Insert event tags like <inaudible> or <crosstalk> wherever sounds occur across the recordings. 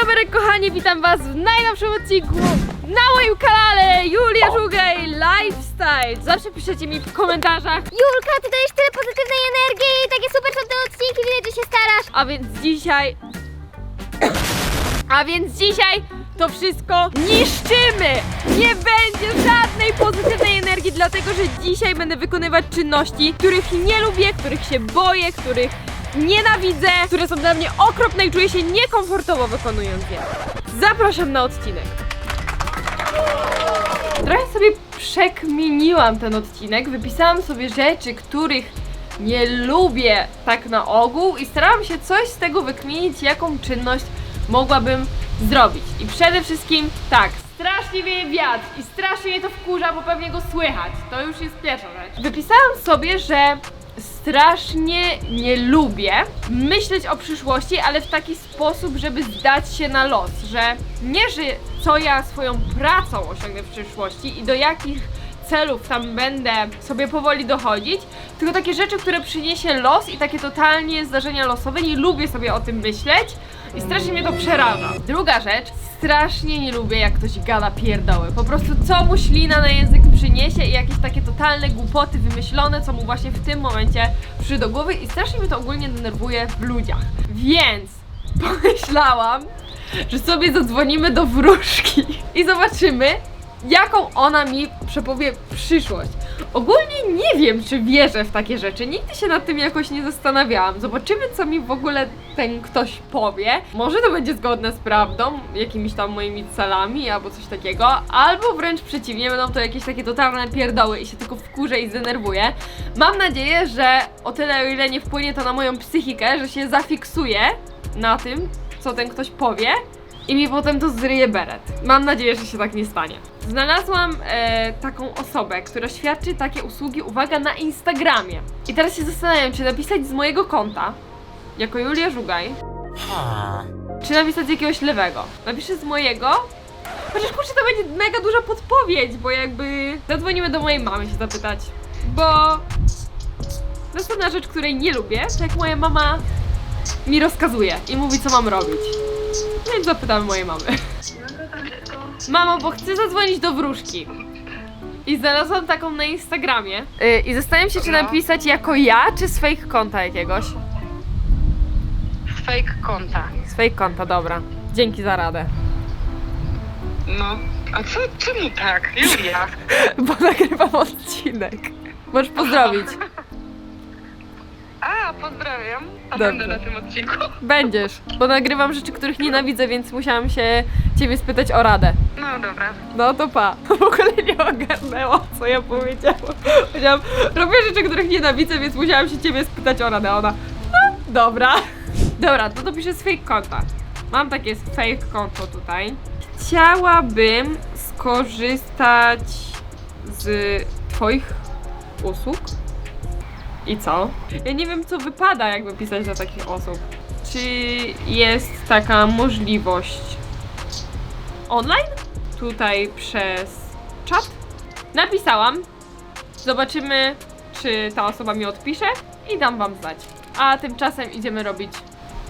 dobry kochani, witam was w najnowszym odcinku na moim kanale Julia Żugaj Lifestyle. Zawsze piszecie mi w komentarzach, Julka, ty dajesz tyle pozytywnej energii takie super są te odcinki, widać, że się starasz. a więc dzisiaj... A więc dzisiaj to wszystko niszczymy! Nie będzie żadnej pozytywnej energii, dlatego że dzisiaj będę wykonywać czynności, których nie lubię, których się boję, których nienawidzę, które są dla mnie okropne i czuję się niekomfortowo wykonując je. Zapraszam na odcinek. Trochę sobie przekminiłam ten odcinek, wypisałam sobie rzeczy, których nie lubię tak na ogół i starałam się coś z tego wykminić, jaką czynność mogłabym zrobić. I przede wszystkim tak, strasznie wieje wiatr i strasznie mnie to wkurza, bo pewnie go słychać. To już jest pierwsza rzecz. Wypisałam sobie, że strasznie nie lubię myśleć o przyszłości, ale w taki sposób, żeby zdać się na los, że nie, że co ja swoją pracą osiągnę w przyszłości i do jakich celów tam będę sobie powoli dochodzić, tylko takie rzeczy, które przyniesie los i takie totalnie zdarzenia losowe, nie lubię sobie o tym myśleć i strasznie mnie to przeraża. Druga rzecz, strasznie nie lubię jak ktoś gada pierdoły. Po prostu co mu ślina na język przyniesie i jakieś takie totalne głupoty wymyślone, co mu właśnie w tym momencie przyjdzie do głowy i strasznie mnie to ogólnie denerwuje w ludziach. Więc pomyślałam, że sobie zadzwonimy do wróżki i zobaczymy, jaką ona mi przepowie przyszłość. Ogólnie nie wiem, czy wierzę w takie rzeczy. Nigdy się nad tym jakoś nie zastanawiałam. Zobaczymy, co mi w ogóle ten ktoś powie. Może to będzie zgodne z prawdą, jakimiś tam moimi celami albo coś takiego, albo wręcz przeciwnie, będą to jakieś takie totalne pierdoły i się tylko wkurzę i zdenerwuję. Mam nadzieję, że o tyle, o ile nie wpłynie to na moją psychikę, że się zafiksuję na tym, co ten ktoś powie i mi potem to zryje beret. Mam nadzieję, że się tak nie stanie. Znalazłam e, taką osobę, która świadczy takie usługi, uwaga, na Instagramie. I teraz się zastanawiam, czy napisać z mojego konta, jako Julia Żugaj, czy napisać z jakiegoś lewego. Napiszę z mojego, chociaż kurczę, to będzie mega duża podpowiedź, bo jakby zadzwonimy do mojej mamy się zapytać, bo następna rzecz, której nie lubię, to jak moja mama mi rozkazuje i mówi, co mam robić. Więc zapytamy mojej mamy. Mamo, bo chcę zadzwonić do wróżki. I znalazłam taką na Instagramie. Yy, I zastanawiam się, czy No. napisać jako ja, czy z fake konta jakiegoś. fake konta. Z fake konta, dobra. Dzięki za radę. No, a co, czemu tak? Julia. <laughs> Bo nagrywam odcinek. Możesz pozdrowić. <laughs> A, pozdrawiam. A Dobrze. będę na tym odcinku. Będziesz. Bo nagrywam rzeczy, których nienawidzę, więc musiałam się ciebie spytać o radę. No dobra. No to pa. <laughs> W ogóle nie ogarnęło, co ja powiedziałam. Powiedziałam, robię rzeczy, których nienawidzę, więc musiałam się ciebie spytać o radę. Ona, no, dobra. Dobra, to dopiszę z fake konta. Mam takie fake konto tutaj. Chciałabym skorzystać z twoich usług. I co? Ja nie wiem, co wypada, jakby pisać do takich osób. Czy jest taka możliwość online? Tutaj przez czat. Napisałam. Zobaczymy, czy ta osoba mi odpisze i dam wam znać. A tymczasem idziemy robić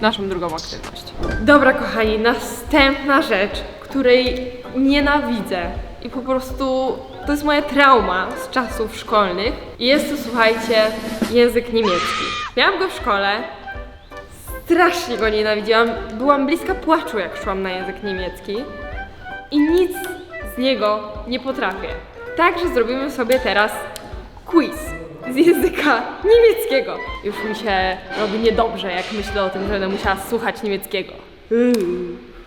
naszą drugą aktywność. Dobra, kochani, następna rzecz, której nienawidzę i po prostu to jest moja trauma z czasów szkolnych. Jest to, słuchajcie, język niemiecki. Miałam go w szkole, strasznie go nienawidziłam. Byłam bliska płaczu, jak szłam na język niemiecki i nic z niego nie potrafię. Także zrobimy sobie teraz quiz z języka niemieckiego. Już mi się robi niedobrze, jak myślę o tym, że będę musiała słuchać niemieckiego.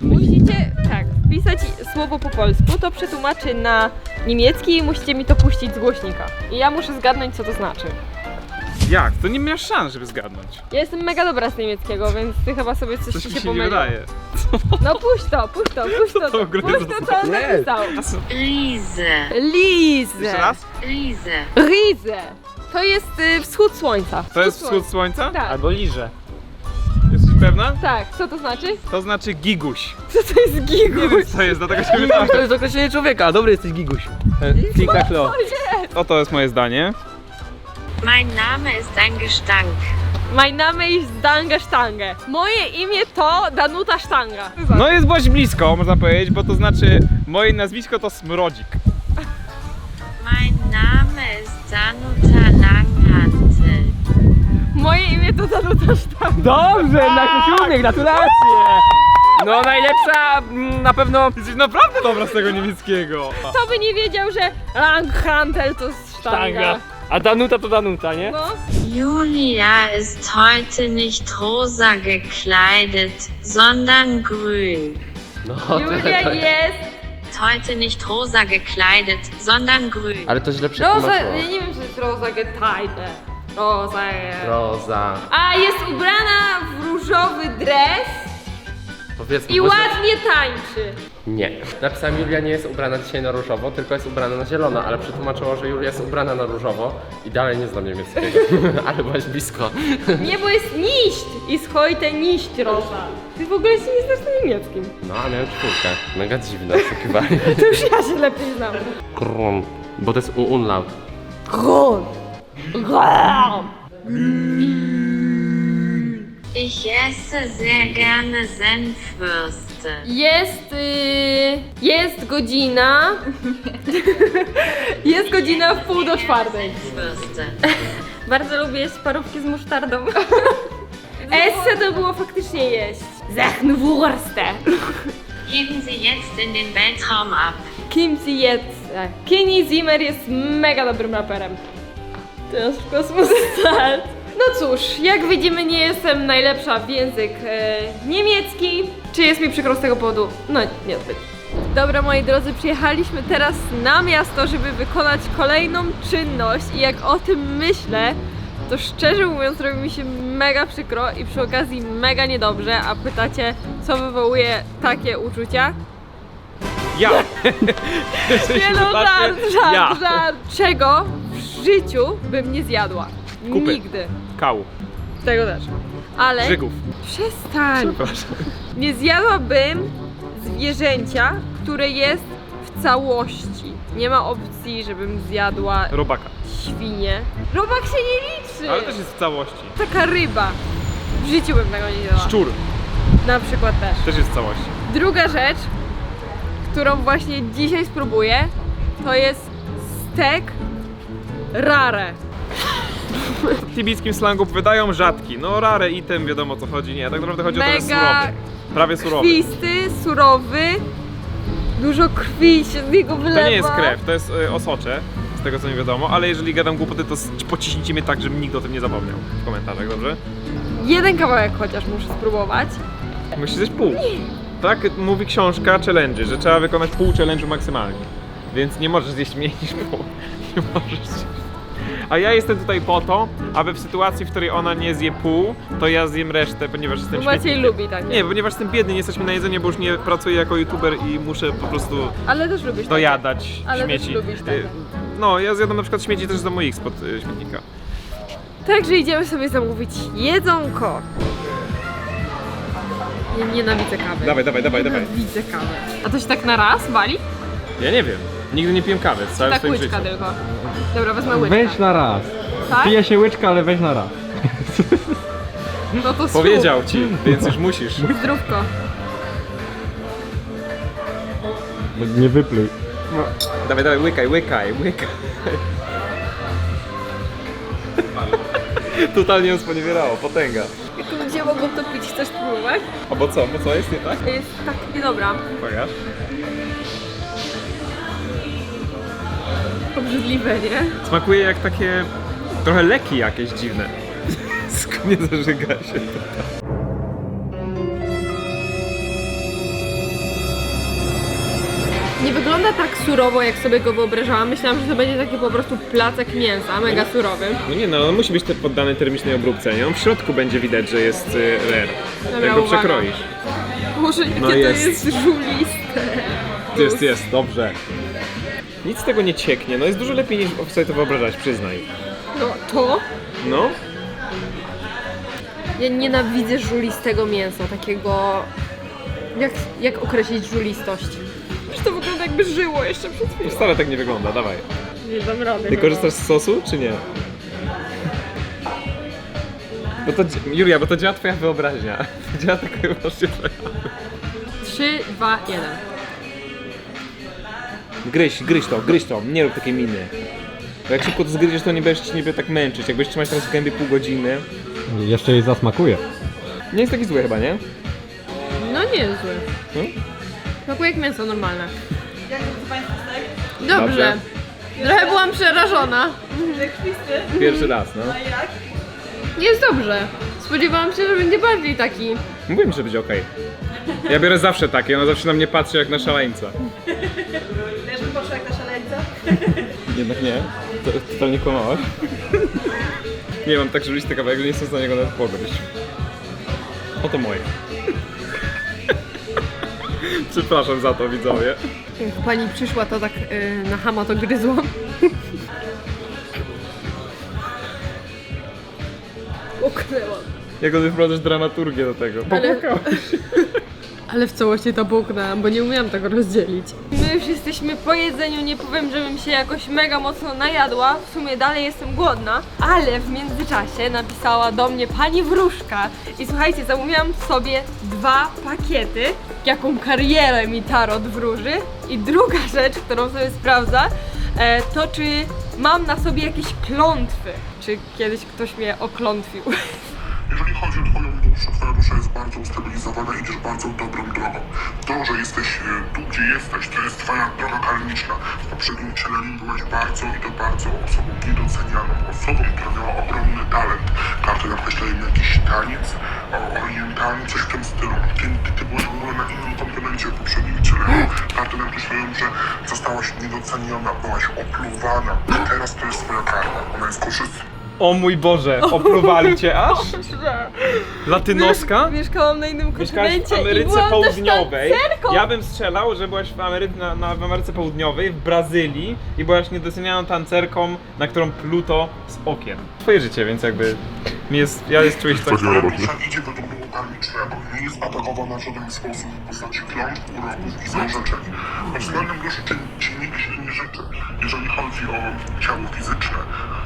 Musicie, tak, wpisać słowo po polsku, to przetłumaczy na niemiecki i musicie mi to puścić z głośnika. I ja muszę zgadnąć, co to znaczy. Jak? To nie miałeś szans, żeby zgadnąć. Ja jestem mega dobra z niemieckiego, więc ty chyba sobie coś, Coś ci mi się się nie pomyliło. wydaje. No puść to, puść to, puść to, to ogóle puść to, co on Nie. napisał. Rize, Lizę. Jeszcze raz? Rize, Rizę. To jest y, wschód słońca. To jest wschód słońca? Tak, Albo liże. Jesteś pewna? tak. Co to znaczy? To znaczy giguś. Co to jest Nie giguś? wiem co jest, dlatego się pytałem. To jest określenie człowieka. Dobry jesteś giguś. Klika klo. Oto jest moje zdanie. Mein Name ist ein Gestank. My name is Danga Sztangę. Moje imię to Danuta Sztanga. No jest dość blisko, można powiedzieć, bo to znaczy moje nazwisko to Smrodzik. Mein Name ist Danuta Langhante. Moje imię to Danuta Sztanga. Dobrze, na siódmy, gratulacje! No najlepsza mm, na pewno... Jesteś naprawdę dobra z tego niemieckiego. Kto by nie wiedział, że Langhantel to sztanga. Sztanga. A Danuta to Danuta, nie? No. Julia ist heute nicht rosa gekleidet, sondern grün. No, Julia <laughs> jest Ist heute nicht rosa gekleidet, sondern grün. Ale to źle Rosa, przetłumaczyło. ja nie wiem, czy jest Rosa Gettajde. Rosa jest. Roza. A, jest ubrana w różowy dres Powiedzmy, i ładnie tańczy. Nie. Napisałem Julia nie jest ubrana dzisiaj na różowo, tylko jest ubrana na zielono, ale przetłumaczyło, że Julia jest ubrana na różowo i dalej nie znam niemieckiego. <laughs> ale byłaś blisko. Nie, bo jest niść i heute niść Rosa. Ty w ogóle się nie znasz na niemieckim. No, a miałem czwórkę. Mega dziwne oszukiwanie. <laughs> To już ja się lepiej znam. Krum. Bo to jest u unlaut. Grun. Grun. Ich esse sehr gerne Senfwürste. Jest, y, jest godzina. <laughs> jest godzina w pół do czwartej. Senfwürste. <laughs> Bardzo lubię jeść parówki z musztardą. <laughs> Esse to było faktycznie jeść. Zechnwurste. Heben Sie jetzt in den Weltraum ab. Kim Ziet. Kenny Zimmer jest mega dobrym raperem. Teraz w kosmos start. No cóż, jak widzimy nie jestem najlepsza w język e, niemiecki. Czy jest mi przykro z tego powodu? No niezbyt. Dobra moi drodzy, przyjechaliśmy teraz na miasto, żeby wykonać kolejną czynność i jak o tym myślę, to szczerze mówiąc robi mi się mega przykro i przy okazji mega niedobrze, a pytacie co wywołuje takie uczucia? Ja! <laughs> <laughs> Nie no, żart, żart, żart. Czego w życiu bym nie zjadła? Kupy. Nigdy. Kału. Tego też. Ale Żygów. przestań. Przepraszam. Nie zjadłabym zwierzęcia, które jest w całości. Nie ma opcji, żebym zjadła Robaka. świnię. Robak się nie liczy. Ale też jest w całości. Taka ryba. W życiu bym tego nie zjadła. Szczur. Na przykład też. Też jest w całości. Druga rzecz, którą właśnie dzisiaj spróbuję, to jest stek rare. W tibickim slangu wydają rzadki. No rare item, wiadomo o co chodzi. Nie, tak naprawdę chodzi o to, że jest Mega surowy. Prawie surowy. Krwisty, surowy, dużo krwi się z niego wylewa. To nie jest krew, to jest y, osocze, z tego co mi wiadomo, ale jeżeli gadam głupoty, to s- pociśnijcie mnie tak, żebym nigdy o tym nie zapomniał w komentarzach, dobrze? Jeden kawałek chociaż muszę spróbować. Musisz zjeść pół. Tak mówi książka challenge, że trzeba wykonać pół challenge'u maksymalnie. Więc nie możesz zjeść mniej niż pół. <laughs> Nie możesz zjeść. A ja jestem tutaj po to, aby w sytuacji, w której ona nie zje pół, to ja zjem resztę, ponieważ jestem Bo Maciej lubi takie. Nie, ponieważ jestem biedny, nie jesteśmy na jedzenie, bo już nie pracuję jako youtuber i muszę po prostu Ale też lubisz dojadać Ale też śmieci. lubisz takie. Y, No, ja zjadam na przykład śmieci też z X spod y, śmietnika. takie. Także idziemy sobie zamówić jedzonko. Ja nienawidzę kawy. Dawaj, dawaj, dawaj, dawaj. Nienawidzę kawy. A to się tak na raz wali? Ja nie wiem. Nigdy nie piłem kawy w całym tak swoim łyczka życiu. tylko. Dobra, wezmę łyczkę. Weź na raz. Tak? Pije się łyczka, ale weź na raz. No to. Powiedział ci, więc już musisz. Zdrówko. Nie wypluj. No. Dawaj, dawaj, łykaj, łykaj, łykaj. Totalnie ją sponiewierało, potęga. Tu ludzie mogą to pić. Chcesz spróbować? A bo co, bo co jest nie tak? Jest tak niedobra. Pokaż. Obrzydliwe, nie? Smakuje jak takie trochę leki jakieś dziwne. <laughs> Skąd nie zażyga się. Nie wygląda tak surowo, jak sobie go wyobrażałam. Myślałam, że to będzie taki po prostu placek mięsa, mega surowy. No nie no, on musi być te poddany termicznej obróbce, nie? On w środku będzie widać, że jest y, rare. Dobra, jak go uwaga. przekroisz. Może jakie No to jest. jest żuliste. Jest, jest, dobrze. Nic z tego nie cieknie, no jest dużo lepiej niż sobie to wyobrażać, przyznaj. No to? No, Ja nienawidzę żulistego mięsa, takiego... Jak, jak określić żulistość? Że to wygląda jakby żyło jeszcze przed chwilą. wcale tak nie wygląda, dawaj. Nie dam rady. Ty chyba. korzystasz z sosu, czy nie? Bo to, Julia, bo to działa twoja wyobraźnia. To <laughs> działa tylko i wyłącznie twoja. 3, 2, 1. Gryź, gryź to, gryź to, nie rób takiej miny. Bo jak szybko to zgryziesz, to nie będziesz ci niby tak męczyć. Jak będziesz trzymać teraz w gębie pół godziny. Jeszcze jej zasmakuje. Nie jest taki zły chyba, nie? No nie jest zły. Hmm? Smakuje jak mięso normalne. Dobrze. Dobrze. Trochę byłam przerażona. Pierwszy raz, no. Jest dobrze. Spodziewałam się, że będzie bardziej taki. Mówiłem, że będzie okej. Ja biorę zawsze takie, ona zawsze na mnie patrzy jak na szaleńca. <laughs> Jednak nie. To, totalnie kłamałaś. Nie mam tak, że listy kawałek, że nie jestem w stanie go nawet pogryźć. Oto moje. Przepraszam za to, widzowie. Jak pani przyszła, to tak yy, na hama to gryzłam. Uknęłam. Jak on wprowadzasz dramaturgię do tego. Ale-. Ale w całości to połknęłam, bo nie umiałam tego rozdzielić. My już jesteśmy po jedzeniu, nie powiem, żebym się jakoś mega mocno najadła. W sumie dalej jestem głodna, ale w międzyczasie napisała do mnie pani wróżka. I słuchajcie, zamówiłam sobie dwa pakiety, jaką karierę mi tarot wróży. I druga rzecz, którą sobie sprawdza, e, to czy mam na sobie jakieś klątwy. Czy kiedyś ktoś mnie oklątwił. Jeżeli chodzi o Twoją dusza jest bardzo ustabilizowana, idziesz bardzo dobrą drogą. To, że jesteś e, tu, gdzie jesteś, to jest Twoja droga karmiczna. W poprzednim wcieleniu byłaś bardzo i to bardzo osobą niedocenianą, osobą, która miała ogromny talent. Karty nakreślają jakiś taniec, orientalny, coś w tym stylu. Ty, ty, ty byłaś w ogóle na innym kontynencie w poprzednim wcieleniu. Karty nakreślają, że zostałaś niedoceniona, byłaś opluwana. Teraz to jest Twoja karma, ona jest korzystna. O mój Boże, opluwali cię aż? Latynoska? Mieszkałam na innym Mieszkałaś w kontynencie i Ameryce byłam Południowej. też tancerką. Ja bym strzelał, że byłaś w, Amery... na, na, w Ameryce Południowej, w Brazylii i byłaś niedocenianą tancerką, na którą pluto z okien. Twoje życie, więc jakby mi jest, ja jest czuję się tak dusza idzie do domu karmicznego. Nie jest atakowana w żaden sposób w postaci klątw, urobków i zarzeczeń. Pod względem duszy ci, nikt źle nie życzy. Jeżeli chodzi o ciało fizyczne,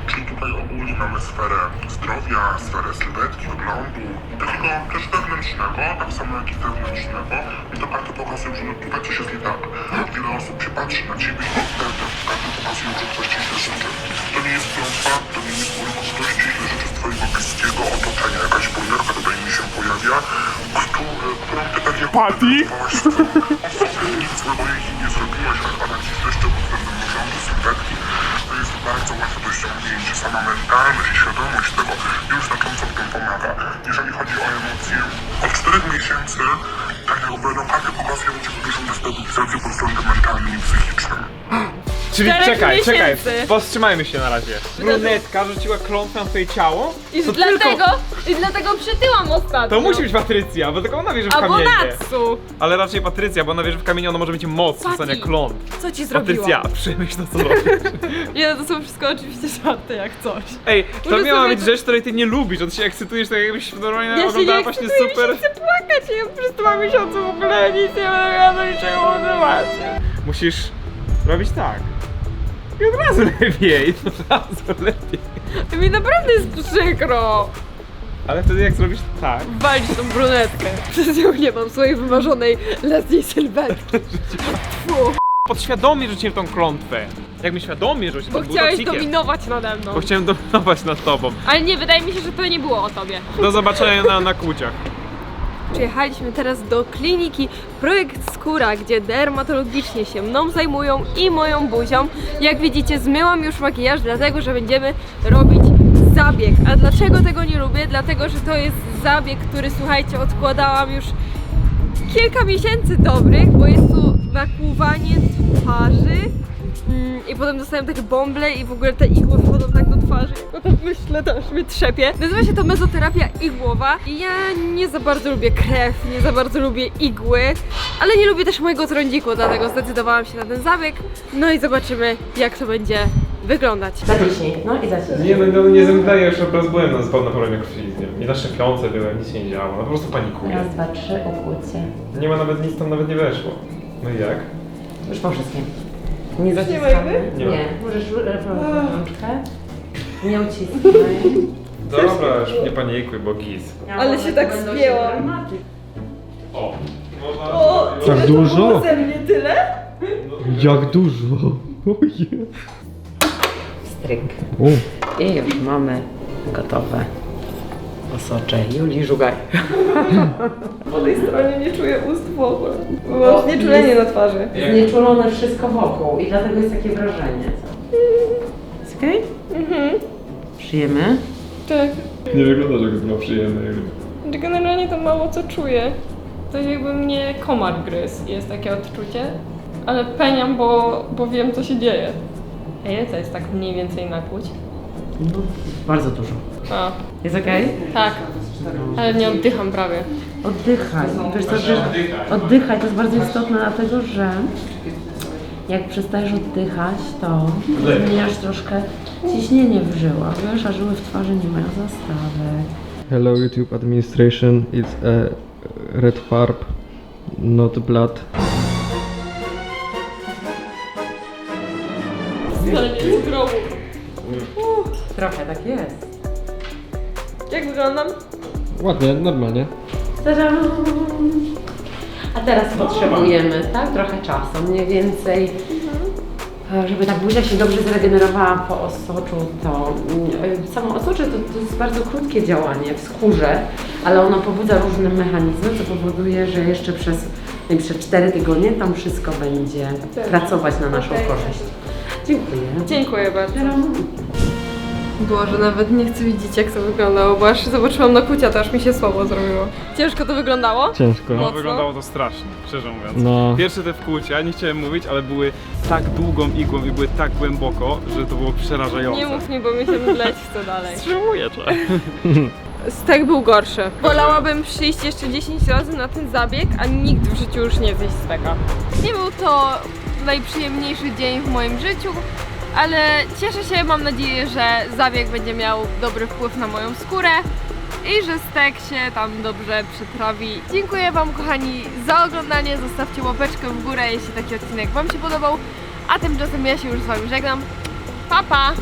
czyli tutaj ogólnie mamy sferę zdrowia, sferę sylwetki, wyglądu, takiego też wewnętrznego, tak samo jak i zewnętrznego. I to karty pokazują, że no tutaj coś jest nie tak. Wiele osób się patrzy na ciebie i te, te karty pokazują, że ktoś ci źle życzy. To nie jest klątwa, to nie jest urok, ktoś ci źle życzy z twojego bliskiego otoczenia. Jakaś bojarka tutaj mi się pojawia, który, którą ty tak jak Patty? nic złego jej nie zrobiłaś, ale ci jeszcze pod względem wyglądu, sylwetki, to jest bardzo łatwe do ściągnięcia. Sama mentalność i świadomość tego już znacząco w tym pomaga. Jeżeli chodzi o emocje, od 4 miesięcy, tak jak karty pokazują ci dużą destabilizację pod względem mentalnym i psychicznym. Czyli Czterech czekaj, czekaj, miesięcy. powstrzymajmy się na razie. Brunetka rzuciła klątwę na twoje ciało? I to dlatego, tylko- i dlatego przytyłam ostatnio. To musi być Patrycja, bo tylko ona wierzy w Albo kamienie. Natsu. Ale raczej Patrycja, bo ona wierzy w kamienie, ona może mieć moc Patty. rzucania klątw. Co ci zrobiłam? Patrycja, przemyśl to co robisz. <laughs> Nie, to są wszystko oczywiście żarty jak coś. Ej, to Może miała sobie być to- rzecz, której ty nie lubisz, że ty się ekscytujesz tak jakbyś normalnie Ja się oglądała nie właśnie ekscytuję, super... mi się chcę płakać. Ja przez dwa miesiące w ogóle nic nie będę miała do niczego motywacji. Musisz robić tak. I od razu lepiej, od razu lepiej. Mi naprawdę jest przykro. Ale wtedy jak zrobisz tak, Walić tą brunetkę. Przez nią nie mam swojej wymarzonej lesnej sylwetki. Fu, podświadomie rzuciłem tą klątwę. Jakbym świadomie rzucił, bo to był chciałeś docikiem. dominować nade mną. Bo chciałem dominować nad tobą. Ale nie, wydaje mi się, że to nie było o tobie. Do zobaczenia na, na kłóciach. Przyjechaliśmy teraz do kliniki Projekt Skóra, gdzie dermatologicznie się mną zajmują i moją buzią. Jak widzicie, zmyłam już makijaż, dlatego że będziemy robić zabieg. A dlaczego tego nie lubię? Dlatego, że to jest zabieg, który słuchajcie, odkładałam już kilka miesięcy dobrych, bo jest tu nakłuwanie twarzy. Mm, I potem dostałem takie bąble i w ogóle te igły wchodzą tak do twarzy. No to myślę, to aż mnie trzepie. Nazywa się to mezoterapia igłowa i ja nie za bardzo lubię krew, nie za bardzo lubię igły, ale nie lubię też mojego trądziku, dlatego zdecydowałam się na ten zabieg. No i zobaczymy, jak to będzie wyglądać. Zaciśnij, no i zaciśnij. Nie, no nie zemdleję, już raz byłem na zupełnie problemie krwi. Nie na szczepionce byłem, nic się nie działo. No po prostu panikuję. Raz, dwa, trzy, ukłóć się. Nie ma nawet nic, tam nawet nie weszło. No i jak? Już po wszystkim. Nie zaciskamy. Nie. Nie. Możesz reformować rączkę. Nie uciskaj. Dobra, już nie panikuj, bo gis. Ale się tak spięłam. O, można... O, Tak dużo? Ze mnie tyle? Jak <laughs> dużo? Ojej. Stryk. O, I już mamy gotowe osocze. Julii Żugaj. <laughs> Po tej stronie nie czuję ust w ogóle. Mam znieczulenie na twarzy. Znieczulone wszystko wokół i dlatego jest takie wrażenie. Jest okej? Mhm. Przyjemy? Tak. Nie wygląda, że to ma przyjemne. Generalnie to mało co czuję. To jakby mnie komar gryzł, jest takie odczucie. Ale peniam, bo, bo wiem co się dzieje. A ile to jest tak mniej więcej nakłuć? No, bardzo dużo. A, Jest okej? tak. Ale nie oddycham prawie. Oddychaj. Wiesz co, oddychaj. oddychaj. To jest bardzo istotne, dlatego że jak przestajesz oddychać, to zmieniasz troszkę ciśnienie w żyłach, wiesz, a żyły w twarzy nie mają zastawek. hello YouTube administration, it's a red farb, not blood. Zdanie z grobu. Trochę tak jest. Jak wyglądam? Ładnie, normalnie. Tadam! A teraz potrzebujemy, tak, trochę czasu, mniej więcej, e, żeby tak buzia się dobrze zregenerowała po osoczu, to mm, samo osocze to, to jest bardzo krótkie działanie w skórze, ale ono pobudza różne mechanizmy, co powoduje, że jeszcze przez najbliższe 4 tygodnie tam wszystko będzie pracować na naszą korzyść. Dziękuję. Dziękuję bardzo. Boże, nawet nie chcę widzieć jak to wyglądało, bo aż zobaczyłam nakłucia, to aż mi się słabo zrobiło. Ciężko to wyglądało? Ciężko. No, Mocno? wyglądało to strasznie, szczerze mówiąc. No. Pierwsze te wkłucia, nie chciałem mówić, ale były tak długą igłą i były tak głęboko, że to było przerażające. Nie mów mi, bo mi się mdleć chce dalej. Wstrzymuję cię. <laughs> Stek był gorszy. Wolałabym przyjść jeszcze 10 razy na ten zabieg, a nigdy w życiu już nie zjeść steka. Nie był to najprzyjemniejszy dzień w moim życiu, ale cieszę się, mam nadzieję, że zabieg będzie miał dobry wpływ na moją skórę i że stek się tam dobrze przytrawi. Dziękuję Wam kochani za oglądanie, zostawcie łapeczkę w górę, jeśli taki odcinek Wam się podobał, a tymczasem ja się już z Wami żegnam. Pa pa!